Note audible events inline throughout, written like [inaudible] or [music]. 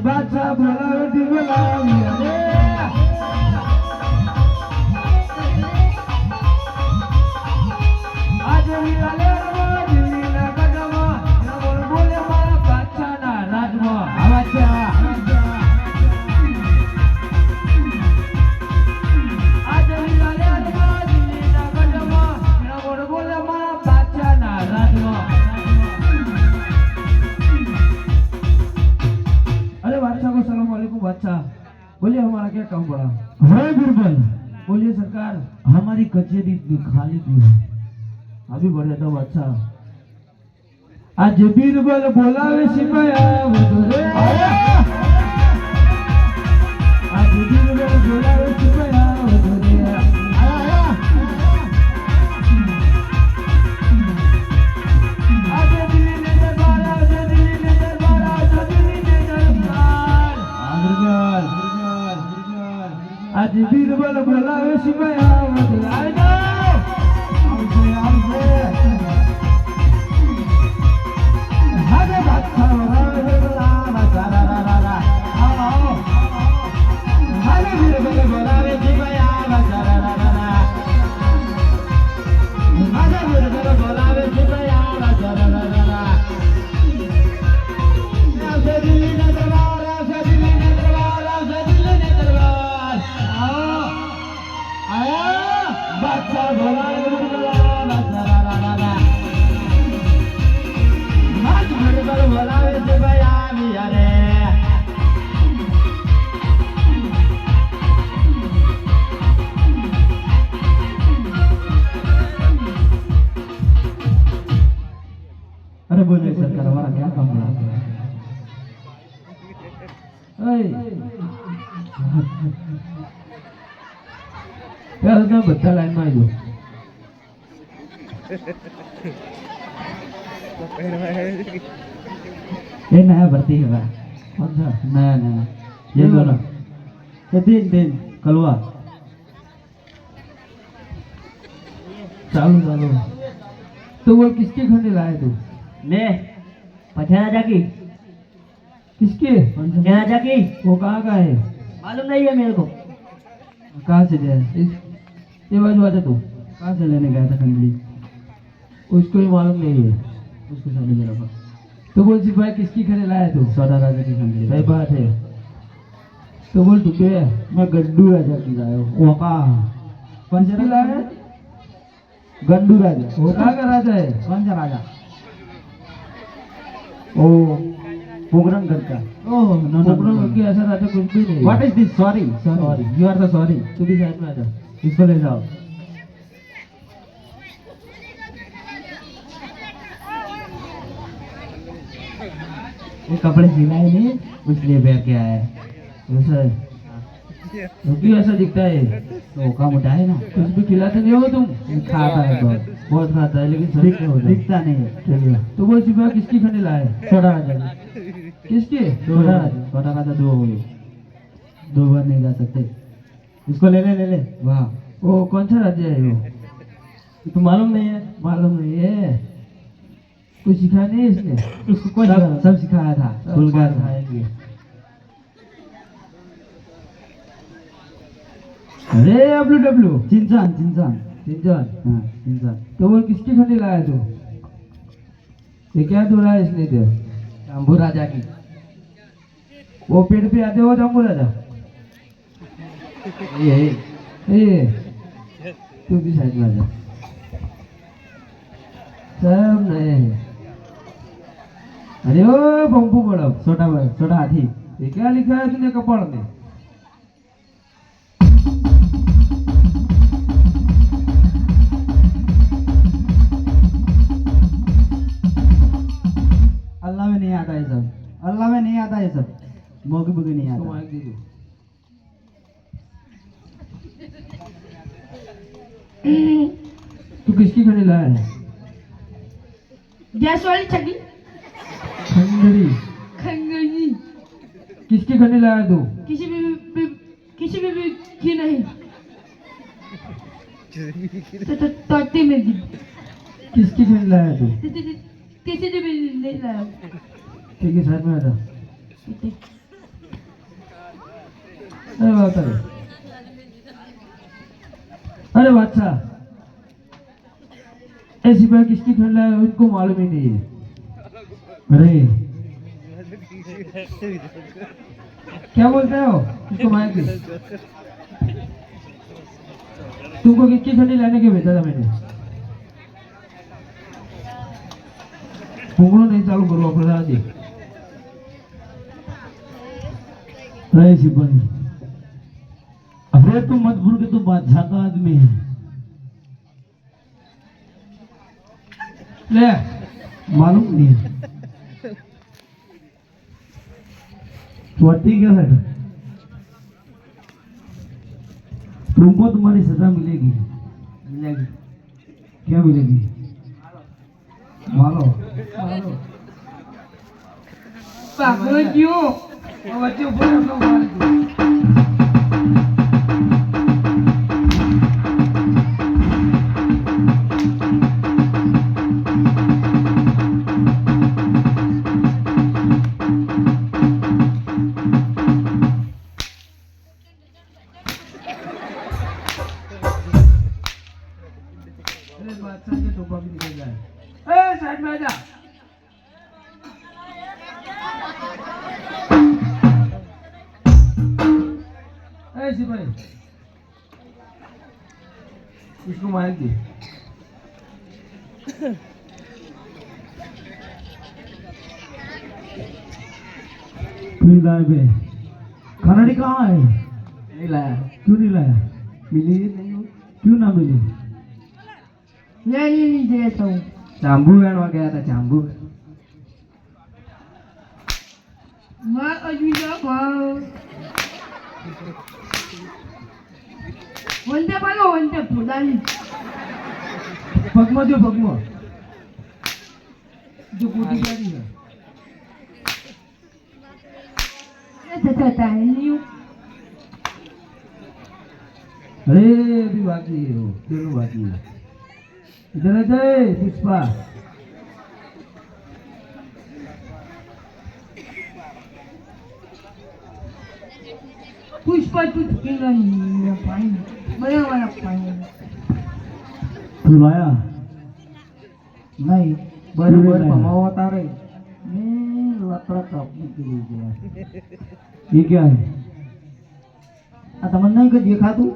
બાદશાહ ભલાવે દિલ લાવ્યા काम पड़ा है बिरबल बोलिए सरकार हमारी कचेरी इतनी खाली क्यों है अभी बढ़िया था बादशाह आज बीरबल बोलावे सिपाया वधरे आज बीरबल बोलावे આજ બીરબલ બોલાવે સિવાય આવત આવજે ત્યારે તમે બધા લાઈનમાં આવી ये नया भर्ती है भाई कौन सा नया नया ये दोनों ये तीन तीन कलवा चालू चालू तो वो किसके खंडे लाए तू मैं पछाना की किसके पछाना की वो कहाँ का है मालूम नहीं है मेरे को। कहाँ से है? इस ये बाजू आजा तू। कहाँ से लेने गया था खंडली? उसको ही मालूम नहीं है। उसको साले मेरा पास तो बोल सिपाही किसकी खंडे लाया तू? सौदा राजा की खंडली। सही बात है। तो बोल तू क्या मैं गड्डू राजा की लाया हूँ। वो कहाँ? कौन सा लाया है? गंडू राजा। वो कहाँ का राजा है? कौन सा राजा? ओ पोगरण का ओह no, no, no. की ऐसा राजा कुछ भी नहीं what is this sorry sorry you are the sorry तू भी साइड में आ जा इसको ले जाओ ये कपड़े सिलाए नहीं इसलिए पहन के आया है। ऐसा है तो ऐसा दिखता है? तो काम उठा है ना। कुछ भी खिलाते नहीं हो तुम। खाता है बहुत बहुत खाता है लेकिन दिखता नहीं है। चलिए। तो बोल सिपाही किसकी खंडे लाए? छोटा राजा की किसके? छोटा राजा। छोटा राजा दो हो गए दो बार नहीं जा सकते। इसको ले ले ले ले। वाह। वो कौन सा राज्य है वो? तो मालूम नहीं है। मालूम नहीं है। कुछ सिखाया नहीं इसने? उसको कोई सब, सब सिखाया था। खुल गया था। अरे डब्ल्यू डब्ल्यू चिंचान चिंचान। सिंचन हाँ चिंचान। तो वो किसकी खंडी लाया तू? ये क्या दो रहा है इसने इधर शंभू राजा की। वो पेड़ पे आते हो जम्बू राजा ये ये तू भी साइड में आ जा सब नए हैं अरे ओ बम्बू बड़ा छोटा छोटा हाथी ये क्या लिखा है तूने कपाड़ में है सब मोगी बोगी नहीं आता। माइक दे दो तू किसकी खड़ी लाया है? गैस वाली छड़ी खंडरी खंगनी किसकी खड़ी लाया तू? किसी भी, भी किसी भी, भी की नहीं। [laughs] तो तो तोते में दी। किसकी खड़ी लाया तू? तो- तो- तो- किसी भी नहीं लाया। ठीक है साइड में आ जा अरे बात अरे बादशाह ऐसी बात किसकी लाया है, उनको मालूम ही नहीं है। अरे। क्या बोलते हो? इसको माइक तुमको किसकी खंडी लाने के भेजा था मैंने? पुंगड़ो नहीं चालू करो प्रधान जी अरे सिपाही अरे तू मत भूल के तू बादशाह का आदमी है। ले मालूम नहीं है। स्वाति क्या है? तुमको तुम्हारी सजा मिलेगी। मिलेगी। क्या मिलेगी? मारो मारो पागल क्यों? वो बच्चे ऊपर ए सिपाही इसको मार दे क्यों लाए बे खराड़ी कहाँ है नहीं लाया क्यों नहीं लाया मिली ही नहीं हो क्यों ना मिली मैं नहीं नहीं देता हूँ चांबू गाड़वा गया था चांबू मैं अभी जाऊँ वंदे पालो वंदे फुलाली पगमा जो पगमा जो गोटी जा रही है नहीं अरे अभी बाकी है वो दोनों बाकी है इधर आ जाए पुष्पा पुष्पा तू झुकेगा नहीं मेरा पानी તું લાયા? નહીં. બરાબર કમાવો તારે. મેં લકડા કાપી દીધી ગયા એ ક્યાં આ તમને નહીં કે દેખાતું?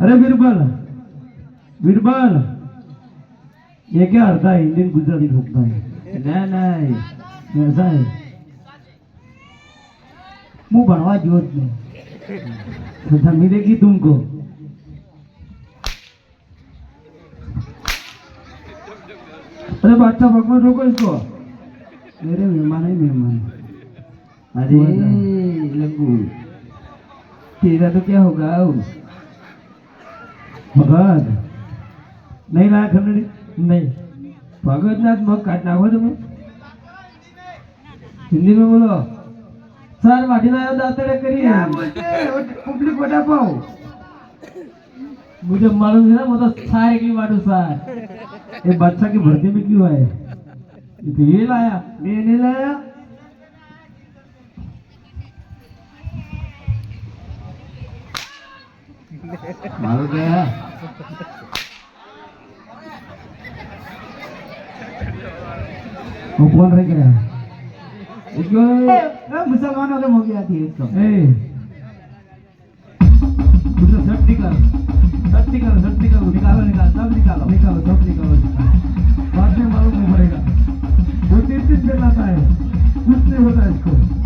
અરે બિરબલ બિરબલ એ ક્યાં અડધા ઇન્ડિયન ગુજરાતી ઠોકતા ના ના. સાહેબ. હું ભણવા જો જ નહીં. अच्छा मिलेगी तुमको अरे बादशाह भगवान रोको इसको मेरे मेहमान है मेहमान अरे लंगू तेरा तो क्या होगा भगत नहीं लाया खंडड़ी नहीं भगत नाथ मग काटना हुआ तुम्हें हिंदी में बोलो सर माटी लाया दातड़े करिए पब्लिक बटा पाओ मुझे मालूम है ना वो तो सारे की मारू सर ये बच्चा की भर्ती में क्यों है ये तो ये लाया मैं नहीं लाया मारो क्या है वो कौन रह गया इसको मुसलमानों के मुखिया थी इसको ए उसका शर्ट निकाल शर्ट निकालो सब निकालो निकालो निकालो सब निकालो निकालो सब निकालो बाद में मालूम नहीं पड़ेगा वो तीन तीन पे लाता है कुछ नहीं होता इसको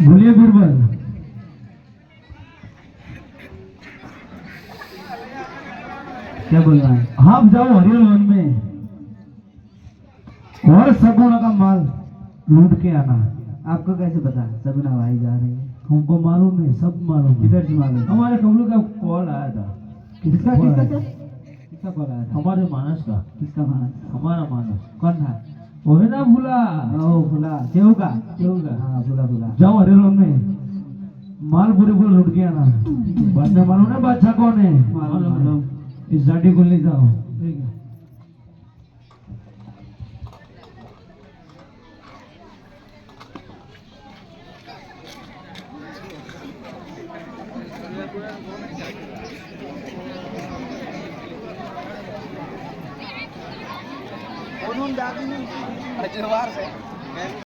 बोलिए बीरबल क्या बोल रहा है? आप जाओ हरियल वन में। और सगुना का माल लूट के आना। आपको कैसे पता? सगुना भाई जा रही है। हमको मालूम है सब मालूम है। किधर से मालूम हमारे कमलू का कॉल आया था। किसका किसका किसका कॉल आया था हमारे मानस का किसका मानस हमारा मानस कौन था वो है ना भूला ओ भूला केहू का केहू का हाँ भूला भूला जाओ हरियल वन में माल पूरे पूरे लूट के आना बाद में मालूम ना बादशाह कौन है मालूम इस गाड़ी को ले जाओ ठीक है de lá, velho.